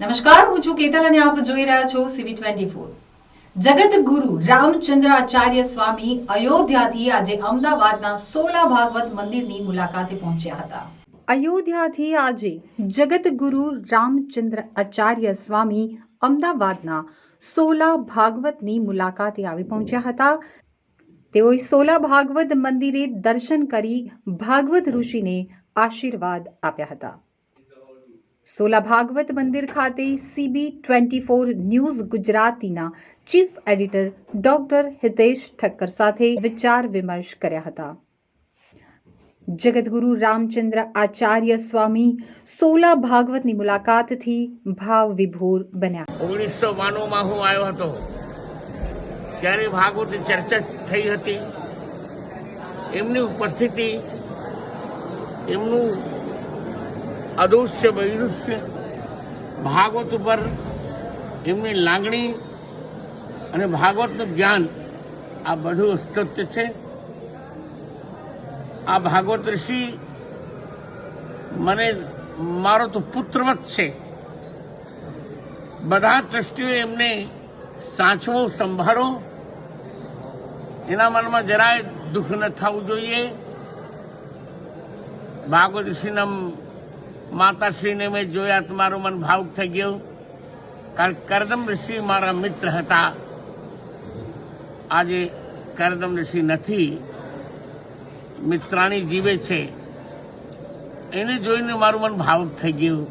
નમસ્કાર, હું છું કેતલ અને આપ જોઈ રહ્યા છો સીવી ટ્વેન્ટી ફોર જગત ગુરુ રામચંદ્ર આચાર્ય સ્વામી અયોધ્યાથી આજે અમદાવાદના સોલા ભાગવત મંદિરની મુલાકાતે પહોંચ્યા હતા. અયોધ્યાથી આજે જગત ગુરુ રામચંદ્ર આચાર્ય સ્વામી અમદાવાદના સોલા ભાગવતની મુલાકાતે આવી પહોંચ્યા હતા. તેઓએ સોલા ભાગવત મંદિરે દર્શન કરી ભાગવત ઋષિને આશીર્વાદ આપ્યા હતા. સોલા ભાગવત મંદિર ખાતે સીબી ટ્વેન્ટી ફોર ન્યૂઝ ગુજરાતીના chief editor doctor Hitesh Thakkar સાથે વિચાર વિમર્શ કર્યા હતા. જગતગુરુ રામચંદ્ર આચાર્ય સ્વામી સોલા ભાગવતની મુલાકાતથી ભાવ વિભોર બન્યા. ઓગણીસો બાણુંમાં હું આવ્યો હતો, ત્યારે ભાગવતની ચર્ચા થઈ હતી. એમની ઉપસ્થિતિ, એમનું અદૃશ્ય વૈદૃશ્ય ભાગવત ઉપર એમની લાગણી અને ભાગવતનું જ્ઞાન આ બધું અસ્તત્ય છે આ ભાગવત ઋષિ મને મારો તો પુત્રવત છે બધા ટ્રસ્ટીઓ એમને સાચવો સંભાળો એના મનમાં જરાય દુઃખ ન થવું જોઈએ ભાગવત ઋષિના માતાશ્રીને મેં જોયા તો મારું મન ભાવુક થઈ ગયું. કારણ કરદમ ઋષિ મારા મિત્ર હતા. આજે કરદમ ઋષિ નથી. મિત્રાણી જીવે છે. એને જોઈને મારું મન ભાવુક થઈ ગયું.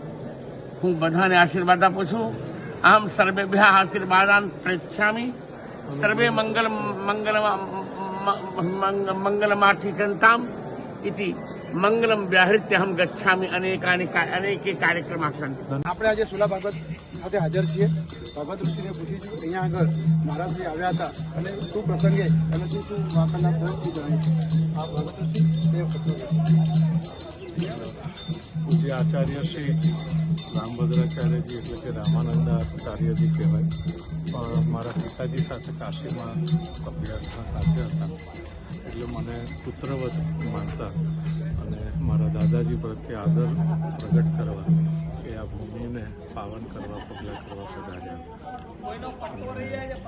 હું બધાને આશીર્વાદ આપું છું. આમ સર્વેભ્ય આશીર્વાદાન પ્રેચ્છામી સર્વે મંગલ મંગલ મંગલમાઠિકંતામ ઇતિ મંગલમ વ્યાહૃત્ય અહમ ગચ્છામી અનેકાની અનેકે કાર્યક્રમા સંતિ આપણે આજે સુલા ભાગવત સાથે હાજર છીએ. ભાગવત ઋષિને પૂછીશું અહીંયા આગળ મહારાજશ્રી આવ્યા હતા અને શું પ્રસંગે અને શું શું વાંકાના પ્રયોગથી જણાવ્યું આ ભાગવત ઋષિ પૂજ્ય આચાર્ય શ્રી રામભદ્રાચાર્યજી એટલે કે રામાનંદ આચાર્યજી કહેવાય. પણ મારા પિતાજી સાથે કાશીમાં હતા એટલે મને પુત્રવત માનતા અને મારા દાદાજી પ્રત્યે આદર પ્રગટ કરવા એ આ ભૂમિને પાવન કરવા, પગલાં કરવા પધાર્યા.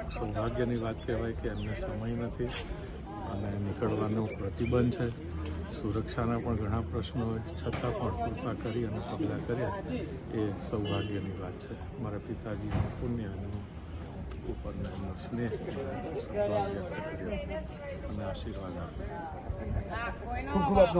સૌભાગ્યની વાત કહેવાય કે એમને સમય નથી અને નીકળવાનો પ્રતિબંધ છે. સુરક્ષાના પણ ઘણા પ્રશ્નો હોય, છતાં પણ કૃપા કરી અને પગલાં કર્યા એ સૌભાગ્યની વાત છે. મારા પિતાજીનું પુણ્ય અને ઉપરના એમનો સ્નેહ સદભાવ વ્યક્ત કર્યો અને આશીર્વાદ આપ્યા ખૂબ ખૂબ આપનો